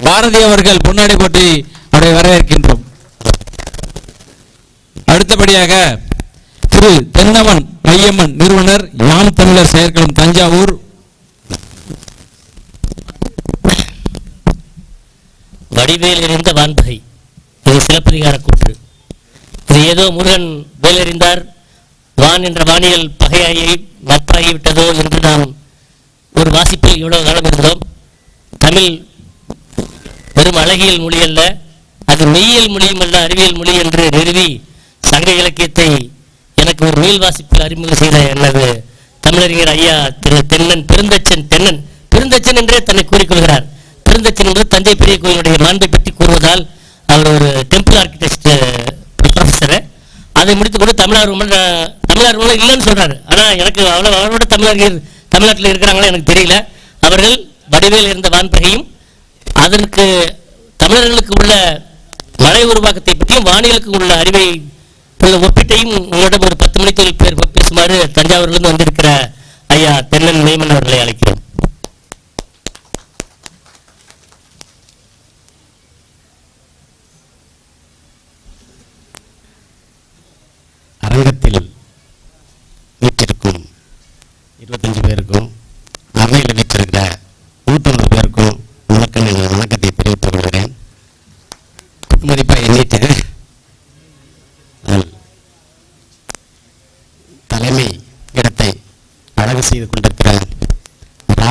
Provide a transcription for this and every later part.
பாரதி அவர்கள் பொன்னாடி போட்டி அவரை வரவேற்கின்றோம். அடுத்தபடியாக திரு தென்னவன் மையம்மன் நிறுவனர் யாம் தமிழர் செயற்களம் தஞ்சாவூர். வடிவேல் எறிந்த வான்பகை. இது சிலப்பதிகார கூற்று. இது ஏதோ முருகன் வேலறிந்தார். வான் என்ற வானியல் பகையாயை நட்பாகிவிட்டதோ என்று நாம் ஒரு வாசிப்பில் இவ்வளவு காலம் இருந்தோம் தமிழ் வெறும் அழகியல் மொழி அல்ல அது மெய்யியல் மொழியும் அல்ல அறிவியல் மொழி என்று நிறுவி சங்க இலக்கியத்தை எனக்கு ஒரு நூல் வாசிப்பில் அறிமுகம் செய்த எனது தமிழறிஞர் ஐயா திரு தென்னன் பெருந்தச்சன் தென்னன். பெருந்தச்சன் என்றே தன்னை கூறிக்கொள்கிறார் பெருந்தச்சன் என்று தஞ்சை பெரிய கோயிலுடைய மாண்பை பற்றி கூறுவதால் அவர் ஒரு டெம்பிள் ஆர்கிடெக்ட் ப்ரொஃபஸர் அதை முடித்து முடித்துக்கொண்டு தமிழார்வம் தமிழார்வம் இல்லைன்னு சொல்றாரு. ஆனால் எனக்கு அவ்வளோ அவரோட தமிழறிஞர் தமிழ்நாட்டில் இருக்கிறாங்களா எனக்கு தெரியல. அவர்கள் வடிவேல் இருந்த வான்பகையும் அதற்கு தமிழர்களுக்கு உள்ள மலை உருவாக்கத்தை பற்றியும் வானியலுக்கு உள்ள அறிவை உள்ள ஒப்பீட்டையும் உங்களிடம் ஒரு பத்து மணிக்கு பேர் பேசுமாறு தஞ்சாவூர்லேருந்து வந்திருக்கிற ஐயா தென்னன் மேமன் அவர்களை அழைக்கிறோம்.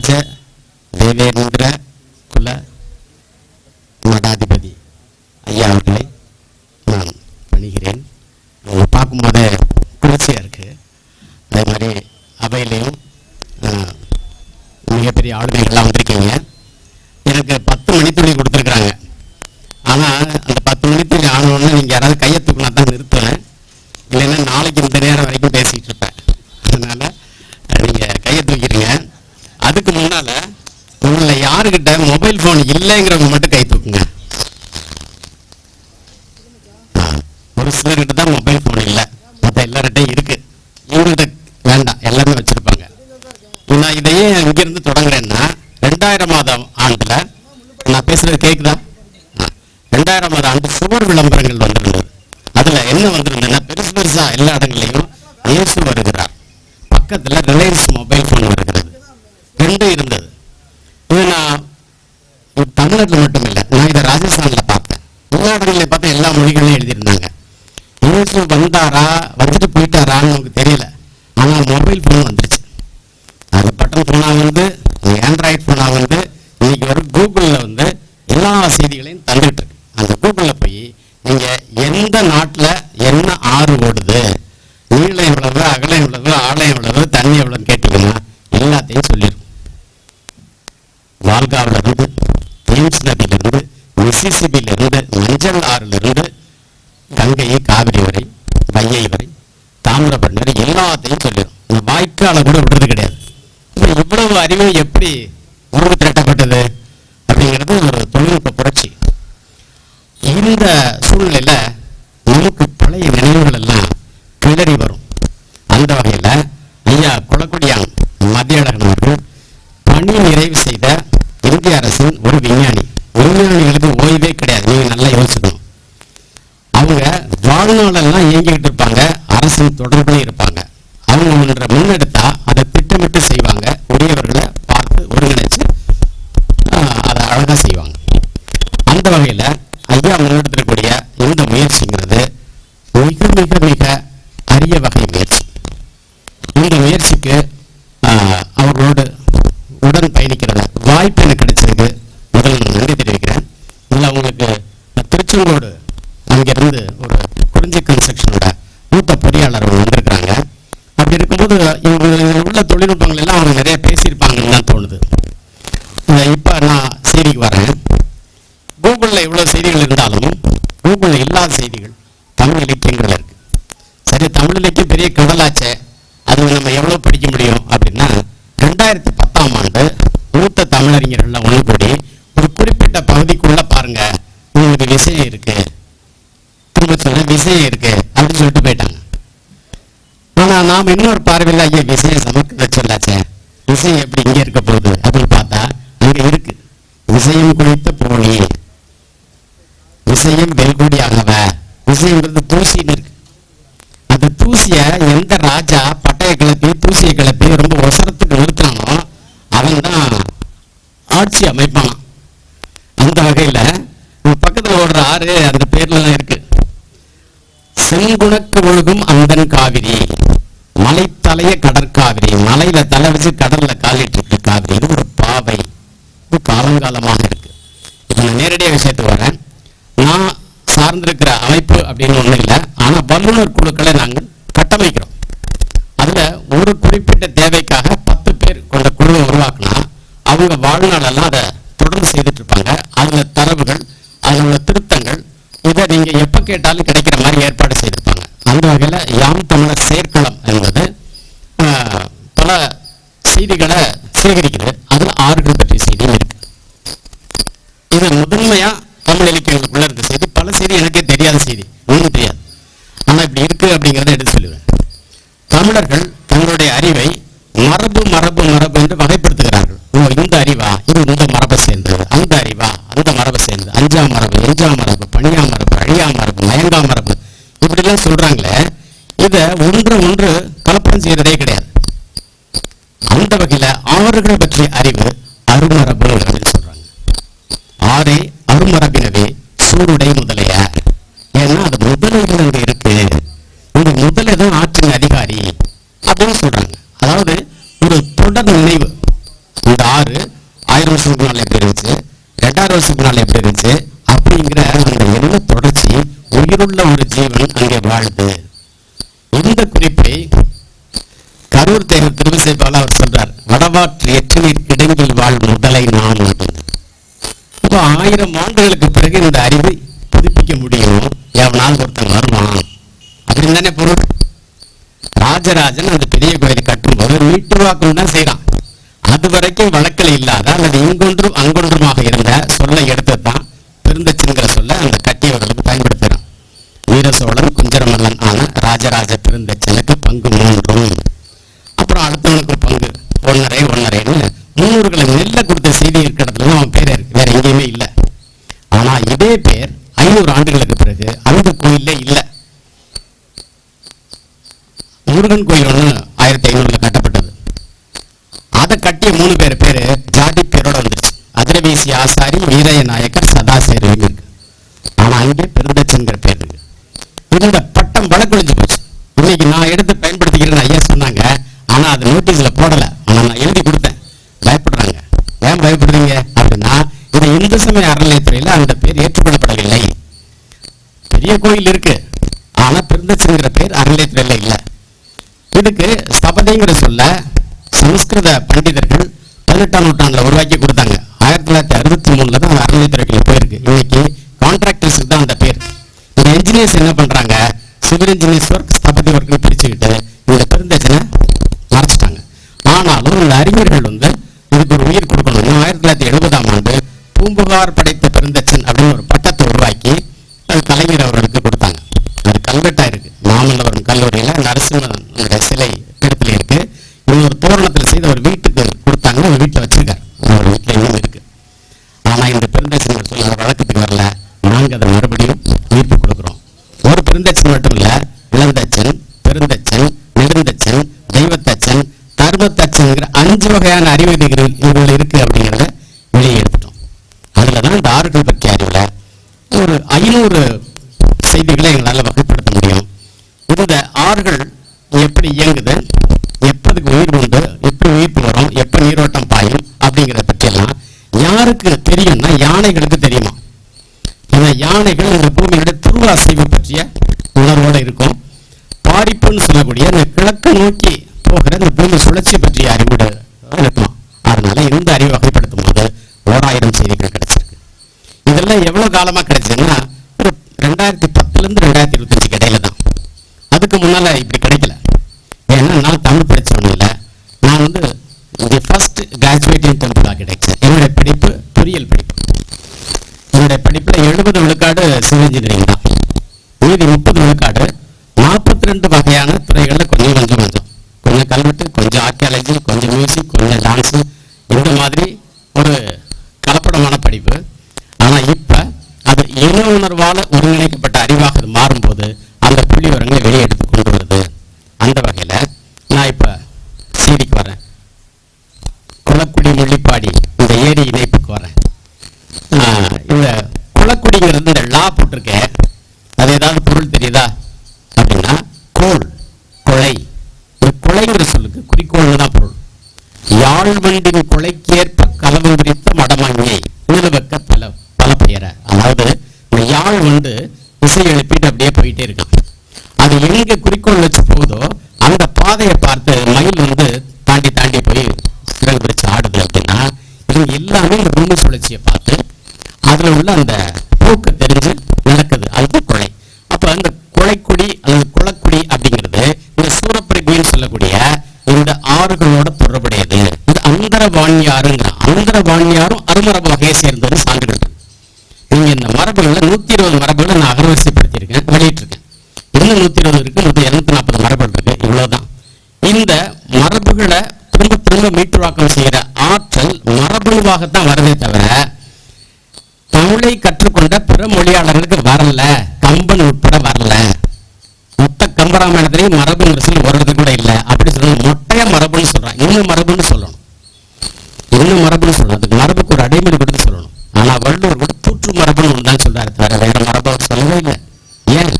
രാജ Devendran It's the to baby. வந்துட்டாரா வந்துட்டு போயிட்டாரான்னு நமக்கு தெரியல. ஆனால் மொபைல் ஃபோன் வந்துருச்சு. அறிவை வகையில் ஐயா முன்னெடுத்திருக்கக்கூடிய இந்த முயற்சிங்கிறது மிக மிக மிக தமிழ் இலக்கியங்கிறது சரி தமிழ் இலக்கியம் பெரிய கடலாச்சே. அது நம்ம எவ்வளோ படிக்க முடியும்? கிளப்பி ரொம்ப ஒசரத்துக்கு நிறுத்தினானோ அவன் தான் ஆட்சி அமைப்பு கேட்டாலும் கிடைக்கிற மாதிரி ஏற்பாடு ஐந்தாம் மரபு ஐந்தாம் மரபு இப்படிலாம் சொல்கிறாங்களே இதை ஒன்று ஒன்று கலப்படம் செய்கிறதே கிடையாது போல அவர் சொல்றார் வடவாற்று எற்றநீர் கிடங்கில் வாழ் உடலை நாம் இப்போ ஆயிரம் ஆண்டுகளுக்கு பிறகு இந்த அறிவை புதுப்பிக்க முடியும்? எவனால் ஒருத்தன் வருவான் அப்படின்னு தானே பொருள். ராஜராஜன் அந்த பெரிய கோயில் கட்டும்போது மீட்டு வாக்கம் தான் செய்யறான் பெரிய கோயில் இருக்கு. ஆனால் பிறந்தச்சுங்கிற பேர் அறநிலையத்தில் இல்லை. இதுக்கு ஸ்தபதிங்கிற சொல்ல சமஸ்கிருத பண்டிதர்கள் பதினெட்டாம் நூற்றாண்டில் உருவாக்கி கொடுத்தாங்க. ஆயிரத்தி தொள்ளாயிரத்தி அறுபத்தி மூணில் தான் அந்த அறநிலையத்துறைக்குள்ள போயிருக்கு. இன்னைக்கு கான்ட்ராக்டர்ஸுக்கு தான் அந்த பேர். இந்த இன்ஜினியர்ஸ் என்ன பண்ணுறாங்க சிவில் இன்ஜினியர்ஸ் ஒர்க் ஸ்தபதி ஒர்க்குன்னு பிரிச்சுக்கிட்டு இந்த பெருந்தச்சனை மறைச்சிட்டாங்க. ஆனாலும் இந்த அறிஞர்கள் வந்து இதுக்கு ஒரு உயிர் கொடுக்கணும். ஆயிரத்தி தொள்ளாயிரத்தி எழுபதாம் ஆண்டு பூம்புகார் படை அப்படின்னா நரசிம்மன். நீரோட்டம் பாயும் அப்படிங்கிறத பற்றியெல்லாம் யாருக்கு என்னுடைய படிப்பில் எழுபது விழுக்காடு சிவில் இன்ஜினியரிங் தான். மீதி முப்பது விழுக்காடு நாற்பத்தி ரெண்டு வகையான துறைகளில் கொஞ்சம் கொஞ்சம் கொஞ்சம். கொஞ்சம் கல்வெட்டு அப்படின்னா கொலை. இந்த கொலைங்கிற சொல்லுக்கு குறிக்கோள் தான் பொருள். யாழ்வண்டின் கொலைக்கேற்ப கலவு குறித்த மடமங்கை நிலவக்க பல பல பெயர அதாவது இந்த யாழ் வந்து இசை எழுப்பிட்டு அப்படியே போயிட்டே இருக்கான் அது எங்க குறிக்கோள் வச்சு போகுதோ அந்த பாதையை பார்த்து மயில் வந்து தாண்டி தாண்டி போய் சிறகு பிரிச்சு ஆடுது அப்படின்னா இது எல்லாமே இந்த பூமி சுழற்சியை பார்த்து அதுல உள்ள அந்த போக்கு தெரிஞ்சு நடக்குது அதுதான் கொலை அப்ப அந்த கொலைக்குடி அல்லது குளக்குடி அப்படிங்கிறது இந்த சூரப்பிரகின்னு சொல்லக்கூடிய இந்த அவர்களோட தொடர்புடையது. இந்த அந்தர வாணியாருங்கிற அந்தர வாணியாரும் அருமரபு வகையை சேர்ந்தது சான்றுகள். இருக்கு. நீங்க இந்த மரபுகளை நூத்தி இருபது மரபுகளை நான் அகரவரிசைப்படுத்தியிருக்கேன் வெளியிட்டிருக்கேன். இன்னும் நூத்தி இருபது இருக்கு? மொத்தம் இருநூத்தி நாற்பது மரபுகள் இருக்கு. இவ்வளவுதான். இந்த மரபுகளை திரும்ப திரும்ப மீட்டுருவாக்கம் செய்கிற ஆற்றல் மரபுவாகத்தான் வருதே தவிர தமிழை கற்றுக்கொண்ட பிற மொழியாளர்களுக்கு வரல. கம்பன் உட்பட வரல. மொத்த கம்பராமாயணத்திலேயே மரபுங்கிற சொல்லி ஒரு கூட இல்லை. அப்படி சொல்லணும் மொட்டையா மரபுன்னு சொல்றான் இன்னும் மரபுன்னு சொல்லணும். இன்னும் மரபுன்னு சொல்லணும். அதுக்கு மரபுக்கு ஒரு அடைமொழி கொடுத்து சொல்லணும். ஆனா வள்ளுவர் கூட தூற்று மரபுன்னு ஒன்று தான் சொல்கிறார் தவிர வேற மரபு அவர் சொல்லவே இல்லை. ஏன்?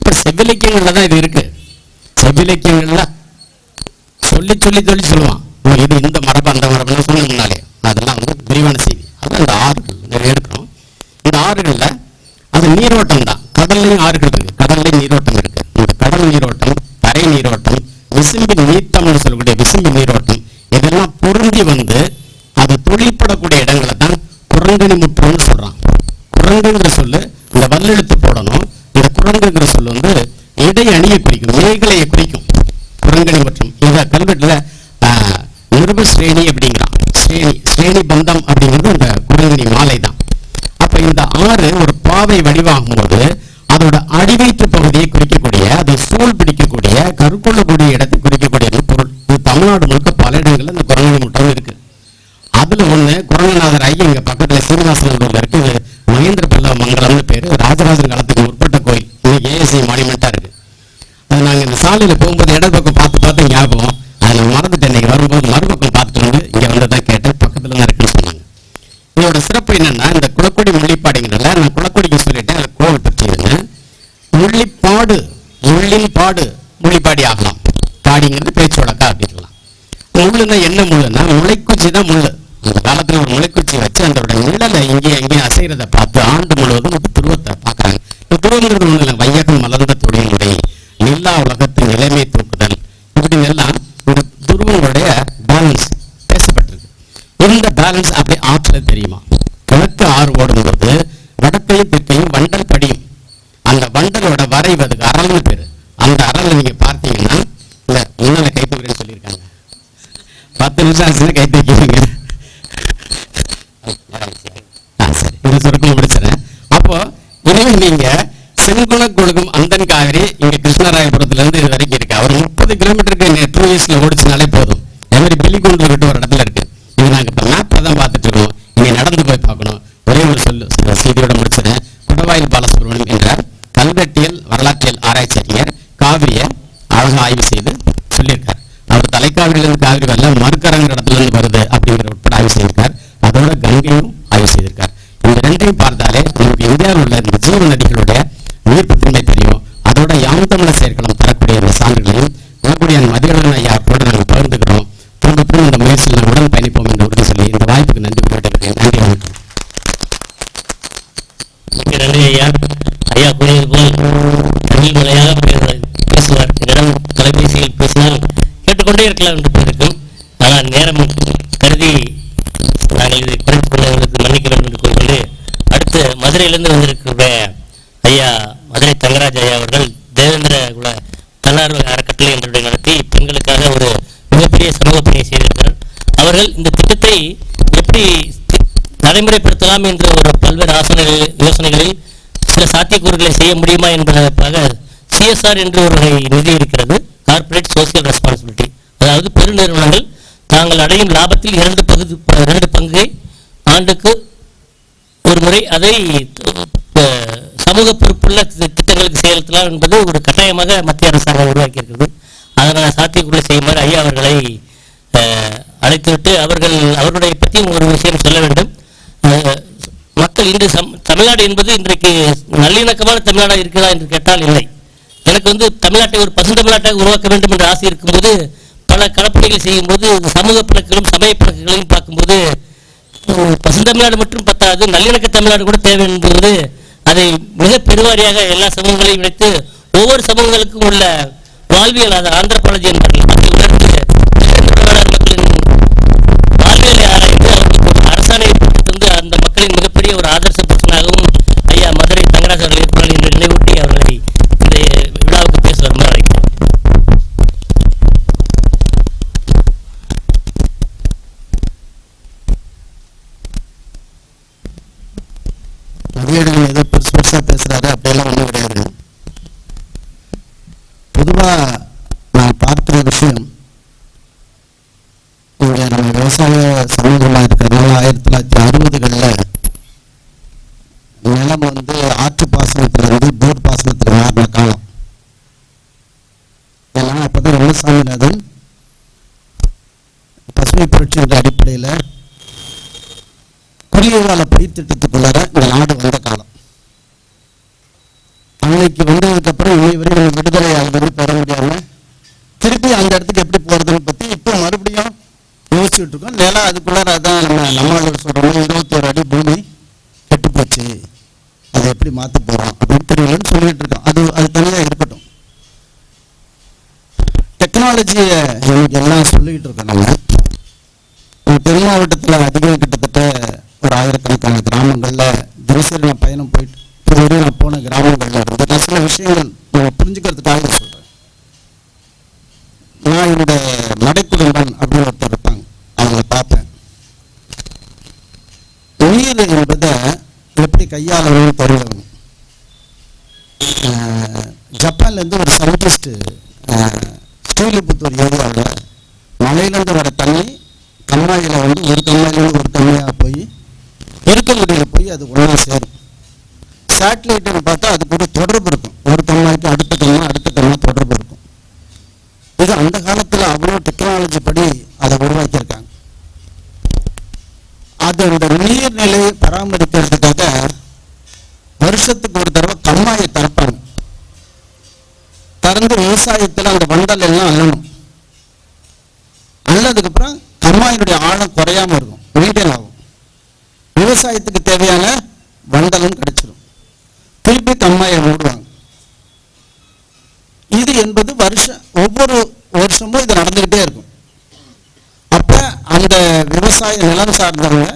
இப்ப செவ்விலக்கியங்களில் தான் இது இருக்கு. செவ்விலக்கியங்கள்ல சொல்லி சொல்லி சொல்லி சொல்லுவான். இது இந்த மரபு அந்த மரபுன்னு சொன்ன முன்னாலே அதெல்லாம் வந்து விரிவான செய்தி அதான் இந்த ஆறுகள் நிறைய எடுக்கிறோம் இந்த ஆறுகள்ல அது நீரோட்டம் தான் கடல்லையும் ஆறுகள் இருக்கு கடல்லையும் நீரோட்டம் இருக்கு இந்த கடல் நீரோட்டம் தரை நீரோட்டம் விசும்பின் நீத்தம்னு சொல்லக்கூடிய விசும்பி நீரோட்டம் இதெல்லாம் பொருந்தி வந்து அது தொழில்படக்கூடிய இடங்களை தான் குரங்கணி முற்றம்னு சொல்றான் குரங்குங்கிற சொல்லு இந்த வல்லெழுத்து போடணும் இந்த குரங்குங்கிற சொல் வந்து இடை அணியை குறிக்கும் மேகலையை குறிக்கும் குரங்கணி மற்றும் இந்த கல்வெட்டில் ஆஹ், நிருப ஸ்ரேணி அப்படி ஆற்றுல தெரியுமா? கிழக்கு ஆறு ஓடும்போது வடக்கையும் தெற்கையும் வண்டல் படியும். அந்த வண்டலோட வரைவு அதுக்கு அரல்னு பேர். அந்த அரலை நீங்கள் பார்த்தீங்கன்னா இந்த முன்னால கை தூக்குறேன்னு சொல்லியிருக்காங்க. பத்து நிமிஷம் ஆச்சுன்னா கை தூக்கிடுங்க. ஆ, சரி. இந்த சுருக்கம் முடிச்சிடறேன். அப்போது இனிமேல் நீங்கள் செங்குண கொடுக்கும் அந்தன் காவிரி இங்க கிருஷ்ணராயபுரத்துல இருந்து இது வரைக்கும் இருக்கு அவர் முப்பது கிலோமீட்டருக்கு டூ இயர்ஸ்ல ஓடிச்சுனாலே போதும் அதே மாதிரி பில்லிகுண்டில் விட்டு ஒரு இடத்துல இருக்கு இது நாங்க இப்ப மேப்ல தான் பார்த்துட்டு இருக்கோம் இங்க நடந்து போய் பார்க்கணும் ஒரே ஒரு சொல்லு ச- செய்தியோட முடிச்சிடறேன் குடவாயில் பாலசுப்ரமணியம் என்ற கல்வெட்டியல் வரலாற்றியல் ஆராய்ச்சி அறிஞர் காவிரியை அழகா ஆய்வு செய்து சொல்லியிருக்கார் அவர் தலைக்காவிரியிலிருந்து காவிரி வரல மறுக்கரங்கிற இடத்துல இருந்து வருது அப்படிங்கிற உட்பட ஆய்வு செய்திருக்கார் அதோட கங்கையும் ஆய்வு செய்திருக்கார் இந்த ரெண்டையும் பார்த்தாலே நமக்கு இந்தியாவில் உள்ள இந்த ஜீவ நதிகளுடைய உயிர்ப்புத்தன்மை தெரியும் அதோட யாம் தமிழர் செயற்களம் தரக்கூடிய இந்த சான்றுகளையும் குணக்குடியான் மதியழகன் ஐயா கூட நாங்கள் பகிர்ந்துக்கிறோம் திரும்ப திரும்ப இந்த முயற்சியில் நான் உடன் பயணிப்போம் என்று உறுதி சொல்லி இந்த வாய்ப்புக்கு நன்றி கேட்டிருக்கேன் நன்றி வணக்கம் மிக்க நன்றி ஐயா ஐயா கூறியது போல் தமிழ் மொழியாக பே- பேசுவார் என்னிடம் தொலைபேசியில் கேட்டுக்கொண்டே இருக்கலாம் என்று போயிருக்கும் ஆனால் நேரம் கருதி நாங்கள் இதை குறைத்துக் கொண்டவர்களுக்கு மன்னிக்க என்று கூறிக்கொண்டு அடுத்து மதுரையிலிருந்து வந்திருக்கிற ஐயா மதுரை தங்கராஜ் ஐயா அவர்கள் தேவேந்திர குல தன்னார்வ அறக்கட்டளை என்று நடத்தி பெண்களுக்காக ஒரு மிகப்பெரிய சமூக பணியை செய்திருக்கிறார். அவர்கள் இந்த திட்டத்தை எப்படி நடைமுறைப்படுத்தலாம் என்ற ஒரு பல்வேறு ஆசனைகள் யோசனைகளில் சில சாத்தியக்கூறுகளை செய்ய முடியுமா என்பதற்காக சிஎஸ்ஆர் என்று ஒரு நிதி இருக்கிறது. அடையும் லாபத்தில் இரண்டு பகுதி இரண்டு பங்கை ஆண்டுக்கு ஒரு முறை அதை சமூக பொறுப்புள்ள திட்டங்களுக்கு செயல்படுத்தலாம் என்பது ஒரு கட்டாயமாக மத்திய அரசாங்கம் உருவாக்கியிருக்கிறது. அதனால் சாத்தியக்குள்ளே செய்யுமாறு ஐயா அவர்களை அழைத்துவிட்டு அவர்கள் அவர்களுடைய பற்றியும் ஒரு விஷயம் சொல்ல வேண்டும். மக்கள் இன்று சம் தமிழ்நாடு என்பது இன்றைக்கு நல்லிணக்கமான தமிழ்நாடாக இருக்கிறதா என்று கேட்டால் இல்லை. எனக்கு வந்து தமிழ்நாட்டை ஒரு பசு தமிழ்நாட்டாக உருவாக்க வேண்டும் என்ற ஆசை இருக்கும்போது பல களப்பணிகள் செய்யும்போது சமூக பிணக்குகளும் சமய பிணக்குகளையும் பார்க்கும்போது பசுந்தமிழ்நாடு மட்டும் பத்தாது நல்லிணக்க தமிழ்நாடு கூட தேவை என்பது அதை மிக பெருவாரியாக எல்லா சமூகங்களையும் இணைத்து ஒவ்வொரு சமூகங்களுக்கும் உள்ள வாழ்வியல் அது ஆந்திரபாலஜி என்பார்கள் அதை உணர்ந்து time. யோசிச்சுட்டு இருக்கோம் நிலம் அதுக்குள்ளார அதான் நம்ம சொல்கிறோம் சொல்றோம் இருபத்தோரு அடி பூமி கெட்டு போச்சு. அதை எப்படி மாற்ற போகிறோம் அப்படின்னு தெரியலன்னு சொல்லிட்டு இருக்கோம் அது அது தனியாக இருக்கட்டும். டெக்னாலஜியை இன்னைக்கு எல்லாம் சொல்லிக்கிட்டு இருக்கோம் நம்ம. நம்ம தென் மாவட்டத்தில் அதிகம் எப்படி கையாளணும்னு தெரியவங்க அஹ், ஜப்பான்ல இருந்து ஒரு சயின்டிஸ்ட் ஸ்ரீலிபுத்தூர் ஏரியாவில் மலையிலேருந்து வர தண்ணி கம்மாயில வந்து ஒரு கம்மாயிலேருந்து ஒரு கம்மாயாக போய் இருக்கங்குடியில் போய் அது ஒன்றா சேரும். சேட்டலைட்டுன்னு பார்த்தா அது கூட தொடர்பு இருக்கும். ஒரு கம்மாய்க்கு அடுத்த கம்மா அடுத்த கம்மா தொடர்பு இருக்கும் இது அந்த காலத்தில் அவ்வளோ டெக்னாலஜி படி அதை உருவாக்கியிருக்காங்க அது அந்த நீர்நிலையை பராமரிக்கிறதுக்காக வருஷத்துக்கு ஒரு தடவை கம்மாயை திறப்பாங்க திறந்து விவசாயத்தில் அந்த வண்டல் எல்லாம் அள்ளணும். அள்ளதுக்கு அப்புறம் கம்மாயினுடைய ஆழம் குறையாம இருக்கும். மெயின்டைன் ஆகும். விவசாயத்துக்கு தேவையான வண்டலும் கிடைச்சிடும் திருப்பி கம்மாயை மூடுவாங்க. இது என்பது வருஷம் ஒவ்வொரு வருஷமும் இது நடந்துகிட்டே இருக்கும். அப்ப அந்த விவசாய நிலம் சார்ந்தவங்க